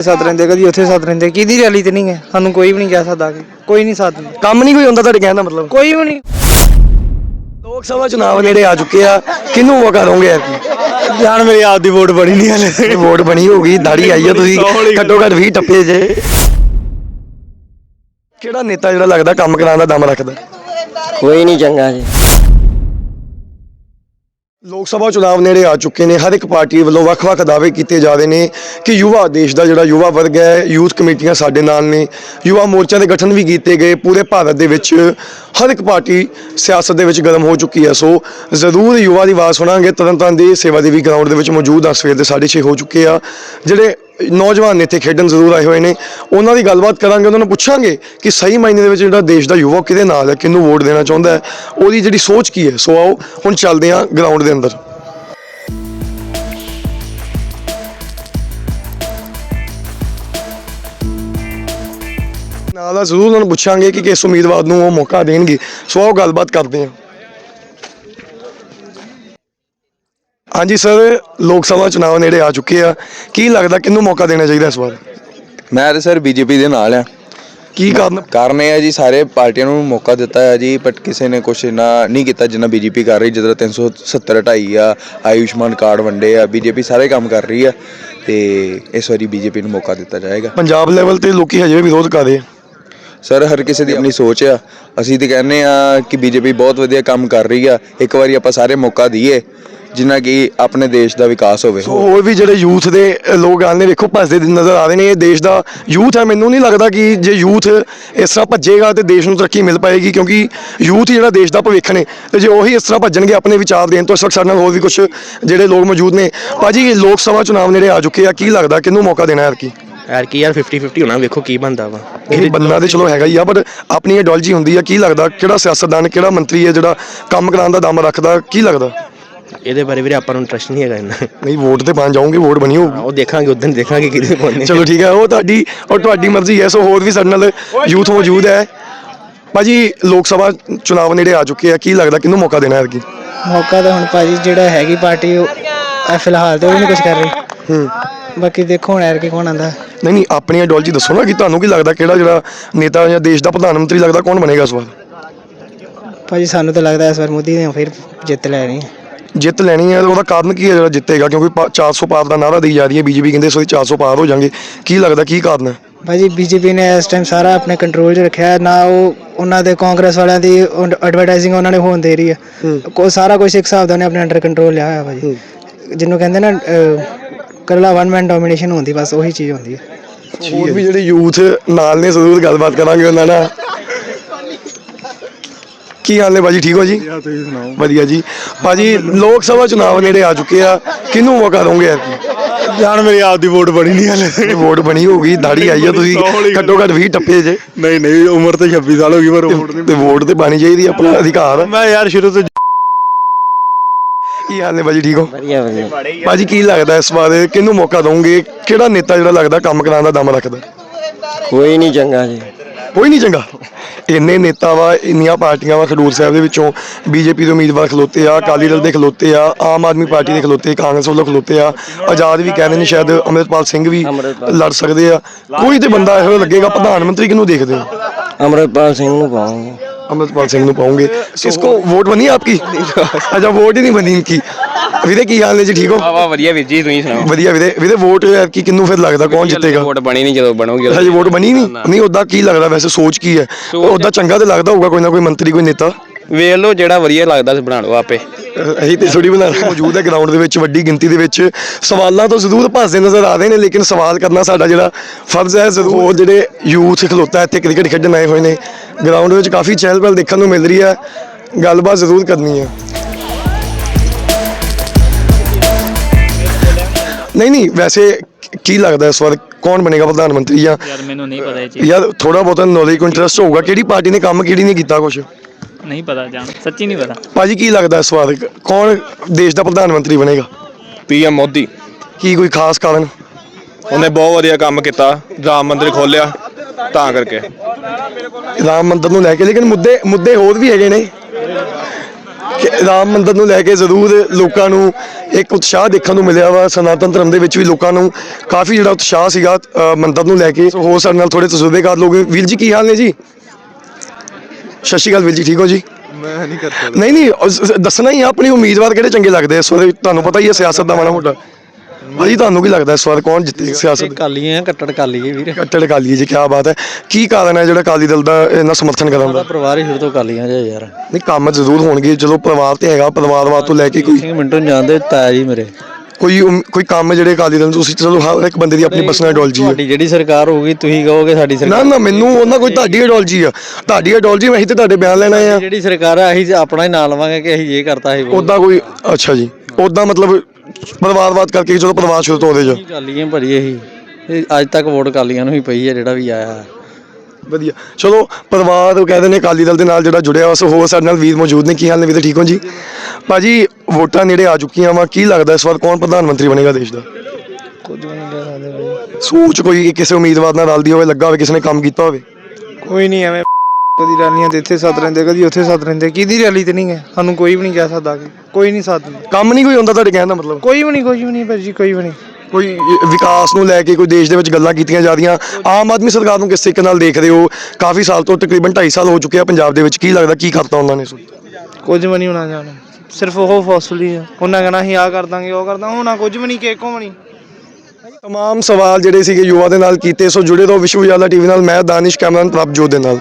ਸਾਥ ਰਹਿੰਦੇ ਕਦੀ ਉੱਥੇ ਸਾਥ ਰਹਿੰਦੇ ਕਿਹਦੀ ਰੈਲੀ ਤੇ ਨਹੀਂ ਗਏ ਸਾਨੂੰ ਕੋਈ ਵੀ ਨਹੀਂ ਕਹਿ ਸਕਦਾ ਕਿ ਕੋਈ ਨਹੀਂ ਸਾਥ ਦਿੰਦਾ। ਕੰਮ ਨਹੀਂ ਕੋਈ ਹੁੰਦਾ ਤੁਹਾਡੇ ਕਹਿਣ ਦਾ ਮਤਲਬ? ਕੋਈ ਵੀ ਨਹੀਂ। ਲੋਕ ਸਭਾ ਚੁਣਾਵ ਨੇੜੇ ਆ ਚੁੱਕੇ ਆ ਕਿਹਨੂੰ ਮੌਕਾ ਦੋਗੇ ਐਤਕੀ? ਜਾਨ ਮੇਰੀ ਆਪ ਦੀ ਵੋਟ ਬਣੀ ਨਹੀਂ ਹਲੇ। ਵੋਟ ਬਣੀ ਹੋਗੀ ਦਾੜੀ ਆਈ ਆ ਤੁਸੀਂ ਘੱਟੋ ਘੱਟ 20 ਟੱਪੇ ਜੇ। ਕਿਹੜਾ ਨੇਤਾ ਜਿਹੜਾ ਲੱਗਦਾ ਕੰਮ ਕਰਾਉਣ ਦਾ ਦਮ ਰੱਖਦਾ? ਕੋਈ ਨਹੀਂ ਚੰਗਾ ਜੀ। ਲੋਕ ਸਭਾ ਚੁਣਾਵ ਨੇੜੇ ਆ ਚੁੱਕੇ ਨੇ। ਹਰ ਇੱਕ ਪਾਰਟੀ ਵੱਲੋਂ ਵੱਖ-ਵੱਖ ਦਾਅਵੇ ਕੀਤੇ ਜਾ ਰਹੇ ਨੇ ਕਿ ਯੁਵਾ ਦੇਸ਼ ਦਾ ਜਿਹੜਾ ਯੁਵਾ ਵਰਗ ਹੈ, ਯੂਥ ਕਮੇਟੀਆਂ ਸਾਡੇ ਨਾਲ ਨੇ। ਯੁਵਾ ਮੋਰਚਿਆਂ ਦੇ ਗਠਨ ਵੀ ਕੀਤੇ ਗਏ। ਪੂਰੇ ਭਾਰਤ ਦੇ ਵਿੱਚ ਹਰ ਇੱਕ ਪਾਰਟੀ ਸਿਆਸਤ ਦੇ ਵਿੱਚ ਗਰਮ ਹੋ ਚੁੱਕੀ ਹੈ। ਸੋ ਜ਼ਰੂਰ ਯੁਵਾ ਦੀ ਆਵਾਜ਼ ਸੁਣਾਂਗੇ। ਤਰਨਤਾਰਨ ਦੀ ਸੇਵਾ ਦੇਵੀ ਗਰਾਊਂਡ ਦੇ ਵਿੱਚ ਮੌਜੂਦ ਆ। ਸਵੇਰ ਦੇ 6:30 ਹੋ ਚੁੱਕੇ ਆ। ਜਿਹੜੇ ਨੌਜਵਾਨ ਨੇ ਇੱਥੇ ਖੇਡਣ ਜ਼ਰੂਰ ਆਏ ਹੋਏ ਨੇ। ਉਹਨਾਂ ਦੀ ਗੱਲਬਾਤ ਕਰਾਂਗੇ, ਉਹਨਾਂ ਨੂੰ ਪੁੱਛਾਂਗੇ ਕਿ ਸਹੀ ਮਾਇਨੇ ਦੇ ਵਿੱਚ ਜਿਹੜਾ ਦੇਸ਼ ਦਾ ਯੁਵਾ ਕਿਹਦੇ ਨਾਲ ਹੈ, ਕਿਹਨੂੰ ਵੋਟ ਦੇਣਾ ਚਾਹੁੰਦਾ ਹੈ, ਉਹਦੀ ਜਿਹੜੀ ਸੋਚ ਕੀ ਹੈ। ਸੋ ਆਓ, ਹੁਣ ਚੱਲਦੇ ਹਾਂ ਗਰਾਊਂਡ ਦੇ ਅੰਦਰ। ਨਾਲ ਦਾ ਜ਼ਰੂਰ ਉਹਨਾਂ ਨੂੰ ਪੁੱਛਾਂਗੇ ਕਿ ਕਿਸ ਉਮੀਦਵਾਰ ਨੂੰ ਉਹ ਮੌਕਾ ਦੇਣਗੇ। ਸੋ ਆਓ, ਗੱਲਬਾਤ ਕਰਦੇ ਹਾਂ। ਹਾਂਜੀ ਸਰ ਲੋਕ ਸਭਾ ਚੁਣਾਵ ਨੇੜੇ ਆ ਚੁੱਕੇ ਆ। ਕੀ ਲੱਗਦਾ ਕਿਹਨੂੰ ਮੌਕਾ ਦੇਣਾ ਚਾਹੀਦਾ ਇਸ ਵਾਰ? ਮੈਂ ਤੇ ਸਰ ਬੀਜੇਪੀ ਦੇ ਨਾਲ ਆ। ਕੀ ਕਾਰਨ? ਕਾਰਨ ਇਹ ਹੈ ਜੀ ਸਾਰੇ ਪਾਰਟੀਆਂ ਨੂੰ ਮੌਕਾ ਦਿੱਤਾ ਹੈ ਜੀ ਬਟ ਕਿਸੇ ਨੇ ਕੁਛ ਨਾ ਨਹੀਂ ਕੀਤਾ ਜਿੰਨਾ ਬੀਜੇਪੀ ਕਰ ਰਹੀ ਜਿਹਦਾ 370 ਹਟਾਈ ਆ ਆਯੁਸ਼ਮਾਨ ਕਾਰਡ ਵੰਡੇ ਆ ਬੀਜੇਪੀ ਸਾਰੇ ਕੰਮ ਕਰ ਰਹੀ ਆ ਤੇ ਇਸ ਵਾਰੀ ਬੀਜੇਪੀ ਨੂੰ ਮੌਕਾ ਦਿੱਤਾ ਜਾਏਗਾ। ਪੰਜਾਬ ਲੈਵਲ ਤੇ ਲੋਕੀ ਹਜੇ ਵੀ ਵਿਰੋਧ ਕਰ ਰਹੇ ਆ। ਸਰ ਹਰ ਕਿਸੇ ਦੀ ਆਪਣੀ ਸੋਚ ਆ। ਅਸੀਂ ਤੇ ਕਹਿੰਦੇ ਆ ਕਿ ਬੀਜੇਪੀ ਬਹੁਤ ਵਧੀਆ ਕੰਮ ਕਰ ਰਹੀ ਆ। ਇੱਕ ਵਾਰੀ ਆਪਾਂ ਸਾਰੇ ਮੌਕਾ ਦਈਏ। ਜਿੰਨਾ ਕਿ ਆਪਣੇ ਦੇਸ਼ ਦਾ ਵਿਕਾਸ ਹੋਵੇ। ਸੋ ਹੋਰ ਵੀ ਜਿਹੜੇ ਯੂਥ ਦੇ ਲੋਕ ਆਉਂਦੇ ਵੇਖੋ ਭੱਜਦੇ ਦਿਨ ਨਜ਼ਰ ਆ ਰਹੇ ਨੇ। ਇਹ ਦੇਸ਼ ਦਾ ਯੂਥ ਹੈ। ਮੈਨੂੰ ਨਹੀਂ ਲੱਗਦਾ ਕਿ ਜੇ ਯੂਥ ਇਸ ਤਰ੍ਹਾਂ ਭੱਜੇਗਾ ਤੇ ਦੇਸ਼ ਨੂੰ ਤਰੱਕੀ ਮਿਲ ਪਾਏਗੀ ਕਿਉਂਕਿ ਯੂਥ ਹੀ ਜਿਹੜਾ ਦੇਸ਼ ਦਾ ਭਵਿੱਖ ਨੇ। ਤੇ ਜੇ ਉਹੀ ਇਸ ਤਰ੍ਹਾਂ ਭੱਜਣਗੇ ਆਪਣੇ ਵਿਚਾਰ ਦੇਣ ਤੋਂ ਇਸ ਵਕਤ ਸਾਡੇ ਨਾਲ ਹੋਰ ਵੀ ਕੁਝ ਜਿਹੜੇ ਲੋਕ ਮੌਜੂਦ ਨੇ। ਭਾਜੀ ਲੋਕ ਸਭਾ ਚੁਣਾਵ ਨੇੜੇ ਆ ਚੁੱਕੇ ਆ। ਕੀ ਲੱਗਦਾ? ਕਿਹਨੂੰ ਮੌਕਾ ਦੇਣਾ ਹੈ ਕੀ ਯਾਰ ਕੀ ਯਾਰ 50 50 ਹੋਣਾ। ਵੇਖੋ ਕੀ ਬੰਦਾ ਵਾ। ਇਹ ਬੰਦਾ ਤੇ ਚਲੋ ਹੈਗਾ ਹੀ ਆ ਪਰ ਆਪਣੀ ਆਈਡੀਓਲੋਜੀ ਹੁੰਦੀ ਆ। ਕੀ ਲੱਗਦਾ? ਕਿਹੜਾ ਸਿਆਸਤਦਾਨ ਕਿਹੜਾ ਮੰਤਰੀ ਹੈ ਜਿਹੜਾ ਕੰਮ ਕਰਾਉਣ ਦਾ ਦਮ ਰੱਖਦਾ? ਕੀ ਲੱਗਦਾ? ਇਹਦੇ ਬਾਰੇ ਵੀਰੇ ਆਪਾਂ ਨੂੰ ਇੰਟਰਸਟ ਨਹੀਂ ਹੈਗਾ ਇੰਨਾ। ਨਹੀਂ ਵੋਟ ਤੇ ਪਾਣ ਜਾਓਗੇ ਵੋਟ ਬਣੀ ਹੋਊਗੀ ਉਹ ਦੇਖਾਂਗੇ ਉਦੋਂ ਦੇਖਾਂਗੇ ਕਿਹਦੇ ਪਾਉਣੇ। ਚਲੋ ਠੀਕ ਹੈ ਉਹ ਤੁਹਾਡੀ ਉਹ ਤੁਹਾਡੀ ਮਰਜ਼ੀ ਹੈ ਸੋ ਹੋਰ ਵੀ ਸਾਡੇ ਨਾਲ ਯੂਥ ਮੌਜੂਦ ਹੈ। ਭਾਜੀ ਲੋਕ ਸਭਾ ਚੁਣਾਵ ਨੇੜੇ ਆ ਚੁੱਕੇ ਆ ਕੀ ਲੱਗਦਾ ਕਿਹਨੂੰ ਮੌਕਾ ਦੇਣਾ ਹੈ ਕੀ ਮੌਕਾ ਤਾਂ ਹੁਣ ਭਾਜੀ ਜਿਹੜਾ ਹੈਗੀ ਪਾਰਟੀ ਉਹ ਫਿਲਹਾਲ ਤੇ ਉਹ ਨਹੀਂ ਕੁਝ ਕਰ ਰਹੀ। ਹੂੰ। ਬਾਕੀ ਦੇਖੋ ਹੁਣ ਐਰ ਕੀ ਕੌਣ ਆਂਦਾ ਨਹੀਂ ਨਹੀਂ ਆਪਣੀ ਆਈਡੀਓਲੋਜੀ ਦੱਸੋ ਨਾ ਕਿ ਤੁਹਾਨੂੰ ਕੀ ਲੱਗਦਾ ਕਿਹੜਾ ਜਿਹੜਾ ਨੇਤਾ ਜਾਂ ਦੇਸ਼ ਦਾ ਪ੍ਰਧਾਨ ਮੰਤਰੀ ਲੱਗਦਾ ਕੌਣ ਬਣੇਗਾ ਇਸ ਵਾਰ? ਭਾਜੀ ਸਾਨੂੰ ਤਾਂ ਲੱਗਦਾ ਇਸ ਵਾਰ ਮੋਦੀ ਨੇ ਫਿਰ ਜਿੱਤ ਲੈਣੀ ਹੈ। ਜਿੱਤ ਲੈਣੀ ਹੈ ਉਹਦਾ ਕਾਰਨ ਕੀ ਹੈ ਜਿਹੜਾ ਜਿੱਤੇਗਾ? ਕਿਉਂਕਿ ਪਾ- 400 ਪਾਰ ਦਾ ਨਾਰਾ ਦੇਈ ਜਾ ਰਹੀ ਹੈ ਬੀਜੇਪੀ ਕਹਿੰਦੇ ਵਾਰੀ 400 ਪਾਰ ਹੋ ਜਾਣਗੇ ਕੀ ਲੱਗਦਾ ਕੀ ਕਾਰਨ ਹੈ? ਭਾਜੀ ਬੀਜੇਪੀ ਨੇ ਇਸ ਟਾਈਮ ਸਾਰਾ ਆਪਣੇ ਕੰਟਰੋਲ 'ਚ ਰੱਖਿਆ ਹੈ। ਨਾ ਉਹ ਉਹਨਾਂ ਦੇ ਕਾਂਗਰਸ ਵਾਲਿਆਂ ਦੀ ਐਡਵਰਟਾਈਜ਼ਿੰਗ ਉਹਨਾਂ ਨੇ ਹੋਣ ਦੇ ਰਹੀ ਹੈ। ਕੋ ਸਾਰਾ ਕੁਝ ਇੱਕ ਹਿਸਾਬ ਦਾ ਉਹਨੇ ਆਪਣੇ ਅੰਡਰ ਕੰਟਰੋਲ ਲਿਆ ਹੋਇਆ ਭਾਜੀ। ਜਿਹਨੂੰ ਕਹਿੰਦੇ ਨਾ ਕਰਲਾ ਵਨ ਮੈਨ ਡੋਮੀਨੇਸ਼ਨ ਹੁੰਦੀ ਬਸ ਉਹੀ ਚੀਜ਼ ਹੁੰਦੀ ਹੈ। ਹੋਰ ਵੀ ਜਿਹੜੇ ਯੂਥ ਨਾਲ ਨੇ ਜ਼ਰੂਰ ਗੱਲਬਾਤ ਕਰਾਂਗੇ ਉਹਨਾਂ ਨਾਲ। ਕੀ ਹਾਲ ਨੇ ਬਾਜੀ ਠੀਕ ਹੋ ਜੀ? ਤੁਸੀਂ ਸੁਣਾਓ? ਵਧੀਆ ਜੀ। ਬਾਜੀ ਲੋਕ ਸਭਾ ਚੁਣਾਵ ਨੇੜੇ ਆ ਚੁੱਕੇ ਆ। ਕਿਹਨੂੰ ਮੌਕਾ ਦੋਗੇ ਯਾਰ ਜਾਨ ਮੇਰੀ ਆਪ ਦੀ ਵੋਟ ਬਣੀ ਨਹੀਂ ਹਲੇ। ਵੋਟ ਬਣੀ ਹੋਗੀ ਦਾੜੀ ਆਈ ਆ ਤੁਸੀਂ। ਘੱਟੋ ਘੱਟ 20 ਟੱਪੇ ਜੇ। ਨਹੀਂ ਨਹੀਂ ਉਮਰ ਤਾਂ 26 ਸਾਲ ਹੋ ਗਈ ਪਰ ਵੋਟ ਤੇ ਵੋਟ ਤੇ ਪਾਣੀ ਚਾਹੀਦੀ ਆਪਣਾ ਅਧਿਕਾਰ। ਆ। ਮੈਂ ਯਾਰ ਸ਼ੁਰੂ ਤੋਂ ਕੀ ਹਾਲ ਨੇ ਬਾਜੀ ਠੀਕ ਹੋ? ਵਧੀਆ ਵਧੀਆ। ਬਾਜੀ ਕੀ ਲੱਗਦਾ ਇਸ ਵਾਰ? ਕਿਹਨੂੰ ਮੌਕਾ ਦੋਗੇ ਕਿਹੜਾ ਨੇਤਾ ਜਿਹੜਾ ਲੱਗਦਾ ਕੰਮ ਕਰਾਉਣ ਦਾ ਦਮ ਰੱਖਦਾ? ਕੋਈ ਨਹੀਂ ਚੰਗਾ ਜੀ। ਕੋਈ ਨਹੀਂ ਚੰਗਾ। ਇੰਨੇ ਨੇਤਾ ਵਾ ਇੰਨੀਆਂ ਪਾਰਟੀਆਂ ਵਾ ਖਡੂਰ ਸਾਹਿਬ ਦੇ ਵਿੱਚੋਂ। ਬੀਜੇਪੀ ਦੇ ਉਮੀਦਵਾਰ ਖਲੋਤੇ ਆ ਅਕਾਲੀ ਦਲ ਦੇ ਖਲੋਤੇ ਆ ਆਮ ਆਦਮੀ ਪਾਰਟੀ ਦੇ ਖਲੋਤੇ ਕਾਂਗਰਸ ਵੱਲੋਂ ਖਲੋਤੇ ਆ। ਆਜ਼ਾਦ ਵੀ ਕਹਿੰਦੇ ਨੇ ਸ਼ਾਇਦ ਅੰਮ੍ਰਿਤਪਾਲ ਸਿੰਘ ਵੀ ਅੰਮ੍ਰਿਤਪਾਲ। ਲੜ ਸਕਦੇ ਆ। ਕੋਈ ਤੇ ਬੰਦਾ ਇਹੋ ਲੱਗੇਗਾ ਪ੍ਰਧਾਨ ਮੰਤਰੀ ਕਿਹਨੂੰ ਦੇਖਦੇ ਹੋ? ਅਮਰਪਾਲ ਸਿੰਘ ਨੂੰ ਪਾਉਂਗੇ अमृतपाल सिंह ਨੂੰ ਪਾਉਂਗੇ किसको वोट बनी है आपकी अच्छा वोट ही नहीं बनी इनकी ਵੀਰੇ ਕੀ ਹਾਲ ਨੇ ਜੀ ਠੀਕ ਹੋ ਵਾਹ ਵਧੀਆ ਵੀਰ ਜੀ ਤੁਸੀਂ ਸੁਣਾਓ ਵਧੀਆ ਵੀਰੇ ਵੀਰੇ ਵੋਟ ਕੀ ਕਿੰਨੂੰ ਫਿਰ ਲੱਗਦਾ ਕੌਣ ਜਿੱਤੇਗਾ ਵੋਟ ਬਣੀ ਨਹੀਂ ਜਦੋਂ ਬਣੋਗੀ ਉਦੋਂ। ਹਜੇ ਵੋਟ ਬਣੀ ਨਹੀਂ ਨਹੀਂ ਉਦਾਂ ਕੀ ਲੱਗਦਾ ਵੈਸੇ ਸੋਚ ਕੀ ਹੈ ਉਦਾਂ ਚੰਗਾ ਤੇ ਲੱਗਦਾ ਹੋਊਗਾ ਕੋਈ ਨਾ ਕੋਈ ਮੰਤਰੀ ਕੋਈ ਨੇਤਾ ਵੇਖ ਲਓ ਜਿਹੜਾ ਵਧੀਆ ਲੱਗਦਾ ਸੀ ਬਣਾ ਲਓ ਆਪੇ ਅਹੀ ਤੇ ਥੋੜੀ ਬਣਾ ਮੌਜੂਦ ਹੈ ਗਰਾਊਂਡ ਦੇ ਵਿੱਚ ਵੱਡੀ ਗਿਣਤੀ ਦੇ ਵਿੱਚ ਸਵਾਲਾਂ ਤੋਂ ਜ਼ਰੂਰ ਭੱਜਦੇ ਨਜ਼ਰ ਆ ਰਹੇ ਨੇ ਲੇਕਿਨ ਸਵਾਲ ਕਰਨਾ ਸਾਡਾ ਜਿਹੜਾ ਫਰਜ਼ ਹੈ ਜ਼ਰੂਰ ਉਹ ਜਿਹੜੇ ਯੂਥ ਖਲੋਤਾ ਇੱਥੇ ਕ੍ਰਿਕਟ ਖੇਡਣ ਆਏ ਹੋਏ ਨੇ ਗਰਾਊਂਡ ਵਿੱਚ ਕਾਫੀ ਚਹਿਲ ਪਹਿਲ ਦੇਖਣ ਨੂੰ ਮਿਲ ਰਹੀ ਹੈ। ਗੱਲਬਾਤ ਜ਼ਰੂਰ ਕਰਨੀ ਹੈ। ਨਹੀਂ ਨਹੀਂ ਵੈਸੇ ਕੀ ਲੱਗਦਾ ਇਸ ਵਾਰ ਕੌਣ ਬਣੇਗਾ ਪ੍ਰਧਾਨ ਮੰਤਰੀ ਜਾਂ ਯਾਰ ਮੈਨੂੰ ਨਹੀਂ ਪਤਾ ਇਹ ਚੀਜ਼। ਯਾਰ ਥੋੜਾ ਬਹੁਤਾ ਨੌਲੇਜ ਕੋ ਇੰਟਰਸਟ ਹੋਊਗਾ। ਕਿਹੜੀ ਪਾਰਟੀ ਨੇ ਕੰਮ ਕਿਹੜੀ ਨੇ ਕੀਤਾ ਕੁਝ ਨਹੀਂ ਪਤਾ ਜਾਣ ਸੱਚੀ ਨਹੀਂ ਪਤਾ। ਭਾਜੀ ਕੀ ਲੱਗਦਾ ਇਸ ਵਾਰ? ਕੌਣ ਦੇਸ਼ ਦਾ ਪ੍ਰਧਾਨ ਮੰਤਰੀ ਬਣੇਗਾ? ਪੀਐਮ ਮੋਦੀ। ਕੀ ਕੋਈ ਖਾਸ ਕਾਰਨ? ਉਹਨੇ ਬਹੁਤ ਵਧੀਆ ਕੰਮ ਕੀਤਾ। ਰਾਮ ਮੰਦਿਰ ਖੋਲਿਆ ਤਾਂ ਕਰਕੇ। ਰਾਮ ਮੰਦਰ ਨੂੰ ਲੈ ਕੇ ਲੇਕਿਨ ਮੁੱਦੇ ਮੁੱਦੇ ਹੋਰ ਵੀ ਹੈਗੇ ਨੇ। ਕਿ ਰਾਮ ਮੰਦਿਰ ਨੂੰ ਲੈ ਕੇ ਜ਼ਰੂਰ ਲੋਕਾਂ ਨੂੰ ਇੱਕ ਉਤਸ਼ਾਹ ਦੇਖਣ ਨੂੰ ਮਿਲਿਆ ਵਾ। ਸਨਾਤਨ ਧਰਮ ਦੇ ਵਿੱਚ ਵੀ ਲੋਕਾਂ ਨੂੰ ਕਾਫੀ ਜਿਹੜਾ ਉਤਸ਼ਾਹ ਸੀਗਾ ਮੰਦਿਰ ਨੂੰ ਲੈ ਕੇ। ਹੋਰ ਸਾਡੇ ਨਾਲ ਥੋੜੇ ਤਜਰਬੇਕਾਰ ਲੋਕ ਵੀਰ ਜੀ ਕੀ ਹਾਲ ਨੇ ਜੀ? ਸਤਿ ਸ਼੍ਰੀ ਅਕਾਲ ਵੀਰ ਜੀ ਠੀਕ ਹੋ ਜੀ? ਮੈਂ ਨਹੀਂ ਕਰ ਸਕਦਾ। ਨਹੀਂ ਨਹੀਂ ਦੱਸਣਾ ਹੀ ਆ ਆਪਣੀ ਉਮੀਦਵਾਰ ਕਿਹੜੇ ਚੰਗੇ ਲੱਗਦੇ ਆ? ਇਸ ਵਾਰ ਤੁਹਾਨੂੰ ਪਤਾ ਹੀ ਹੈ ਸਿਆਸਤ ਦਾ ਮਾੜਾ ਮੋਟਾ। ਭਾਜੀ ਤੁਹਾਨੂੰ ਕੀ ਲੱਗਦਾ ਇਸ ਵਾਰ ਕੌਣ ਜਿੱਤੇਗਾ ਸਿਆਸਤ? ਕਾਲੀ ਆ ਕੱਟੜ ਕਾਲੀ ਹੈ ਵੀਰ। ਕੱਟੜ ਕਾਲੀ ਜੀ ਕੀ ਬਾਤ ਹੈ। ਕੀ ਕਾਰਨ ਹੈ ਜਿਹੜਾ ਕਾਲੀ ਦਲ ਦਾ ਇੰਨਾ ਸਮਰਥਨ ਕਰਨ ਦਾ? ਪਰਿਵਾਰ ਹੀ ਸ਼ੁਰੂ ਤੋਂ ਕਾਲੀਆਂ ਜੇ ਯਾਰ। ਨਹੀਂ ਕੰਮ ਜ਼ਰੂਰ ਹੋਣਗੇ ਚਲੋ ਪਰਿਵਾਰ ਤੇ ਹੈਗਾ ਪਰਿਵਾਰਵਾਦ ਤੋਂ ਲੈ ਕੇ ਕੋਈ ਸਿੰਘ ਮਿੰਟੂ ਨੂੰ ਜਾਣਦੇ ਤਾਇਆ ਜੀ ਮੇਰੇ। ਕੋਈ ਉਮ- ਕੋਈ ਕੰਮ ਜਿਹੜੇ ਅਕਾਲੀ ਦਲ ਨੂੰ ਤੁਸੀਂ ਚਲੋ ਹਰ ਇੱਕ ਬੰਦੇ ਦੀ ਆਪਣੀ ਪਰਸਨਲ ਆਈਡੀਓਲੋਜੀ ਹੈ। ਤੁਹਾਡੀ ਜਿਹੜੀ ਸਰਕਾਰ ਹੋਊਗੀ ਤੁਸੀਂ ਕਹੋਗੇ ਸਾਡੀ ਨਾ ਸਰਕਾਰ ਨਾ ਮੈਨੂੰ ਉਹਨਾਂ ਕੋਈ ਤੁਹਾਡੀ ਆਈਡੀਓਲੋਜੀ ਆ। ਤੁਹਾਡੀ ਆਈਡੀਓਲੋਜੀ ਮੈਂ ਹੀ ਤੇ ਤੁਹਾਡੇ ਬਿਆਨ ਲੈਣਾ ਆ। ਜਿਹੜੀ ਸਰਕਾਰ ਆ ਅਸੀਂ ਆਪਣਾ ਹੀ ਨਾਂ ਲਵਾਂਗੇ ਕਿ ਅਸੀਂ ਇਹ ਕਰਤਾ ਸੀ ਉਦਾਂ ਕੋਈ ਅੱਛਾ ਜੀ। ਉਦਾਂ ਮਤਲਬ ਪਰਿਵਾਰਵਾਦ ਕਰਕੇ ਚਲੋ ਪਰਿਵਾਰ ਸ਼ੁਰੂ ਤੋਂ ਉਹਦੇ ਚ ਕਾਲੀਆਂ ਭਰੀ ਅਸੀਂ ਇਹ? ਅੱਜ ਤੱਕ ਵੋਟ ਕਾਲੀਆਂ ਨੂੰ ਹੀ ਪਈ ਹੈ ਜਿਹੜਾ ਵੀ ਆਇਆ। ਵਧੀਆ। ਚਲੋ ਪਰਿਵਾਰ ਉਹ ਕਹਿੰਦੇ ਨੇ ਅਕਾਲੀ ਦਲ ਦੇ ਨਾਲ ਜਿਹੜਾ ਜੁੜਿਆ ਉਸ ਹੋਰ ਸਾਡੇ ਨਾਲ ਵੀਰ ਮੌਜੂਦ ਨੇ। ਕੀ ਹਾਲ ਨੇ ਵੀਰ ਠੀਕ ਹੋ ਜੀ? ਭਾਜੀ ਵੋਟਾਂ ਨੇੜੇ ਆ ਚੁੱਕੀਆਂ ਵਾ। ਕੀ ਲੱਗਦਾ ਇਸ ਵਾਰ ਕੌਣ ਪ੍ਰਧਾਨ ਮੰਤਰੀ ਬਣੇਗਾ ਦੇਸ਼ ਦਾ? ਕੁਝ ਵੀ ਨਹੀਂ ਕਹਿ ਸਕਦੇ ਭਾਈ ਸੋਚ ਕੋਈ ਕਿਸੇ ਉਮੀਦਵਾਰ ਨਾਲ ਰਲਦੀ ਹੋਵੇ ਲੱਗਾ ਹੋਵੇ ਕਿਸੇ ਨੇ ਕੰਮ ਕੀਤਾ ਹੋਵੇ? ਕੋਈ ਨਹੀਂ ਐਵੇਂ ਕਦੀ ਰੈਲੀਆਂ ਤੇ ਇੱਥੇ ਸੱਦ ਰਹਿੰਦੇ ਕਦੀ ਉੱਥੇ ਸੱਦ ਰਹਿੰਦੇ ਕਿਹਦੀ ਰੈਲੀ ਤੇ ਨਹੀਂ ਗਏ ਸਾਨੂੰ ਕੋਈ ਵੀ ਨਹੀਂ ਕਹਿ ਸਕਦਾ ਕਿ ਕੋਈ ਨਹੀਂ ਸੱਦ ਕੰਮ ਨਹੀਂ ਕੋਈ ਹੁੰਦਾ ਤੁਹਾਡੇ ਕਹਿਣ ਦਾ ਮਤਲਬ? ਕੋਈ ਵੀ ਨਹੀਂ ਕੁਝ ਵੀ ਨਹੀਂ ਭਾਜੀ ਕੋਈ ਵੀ ਨਹੀਂ। ਕੋਈ ਵਿਕਾਸ ਨੂੰ ਲੈ ਕੇ ਕੋਈ ਦੇਸ਼ ਦੇ ਵਿੱਚ ਗੱਲਾਂ ਕੀਤੀਆਂ ਜਾ ਰਹੀਆਂ। ਆਮ ਆਦਮੀ ਸਰਕਾਰ ਨੂੰ ਕਿਸ ਤਰੀਕੇ ਨਾਲ ਦੇਖਦੇ ਹੋ? ਕਾਫੀ ਸਾਲ ਤੋਂ ਤਕਰੀਬਨ 2.5 ਸਾਲ ਹੋ ਚੁੱਕੇ ਆ ਪੰਜਾਬ ਦੇ ਵਿੱਚ। ਕੀ ਲੱਗਦਾ ਕੀ ਕਰਤਾ ਉਹਨਾਂ ਨੇ ਕੁਝ ਵੀ ਨਹੀਂ ਹੋਣਾ ਜਾਣਾ। ਸਿਰਫ ਉਹ ਫੌਸਲੀ ਆ। ਉਹਨਾਂ ਕਹਿਣਾ ਅਸੀਂ ਆ ਕਰ ਦਾਂਗੇ ਉਹ ਕਰ ਦਾਂਗੇ। ਹੋਣਾ ਕੁਝ ਵੀ ਨਹੀਂ ਕੇਕੋਂ ਵੀ ਨਹੀਂ। ਤਮਾਮ ਸਵਾਲ ਜਿਹੜੇ ਸੀਗੇ ਯੁਵਾ ਦੇ ਨਾਲ ਕੀਤੇ ਸੋ ਜੁੜੇ ਰਹੋ ਵਿਸ਼ਵ ਉਜਾਲਾ ਟੀਵੀ ਨਾਲ। ਮੈਂ ਦਾਨਿਸ਼ ਕੈਮਰਨ ਪ੍ਰਭਜੋਤ ਦੇ ਨਾਲ।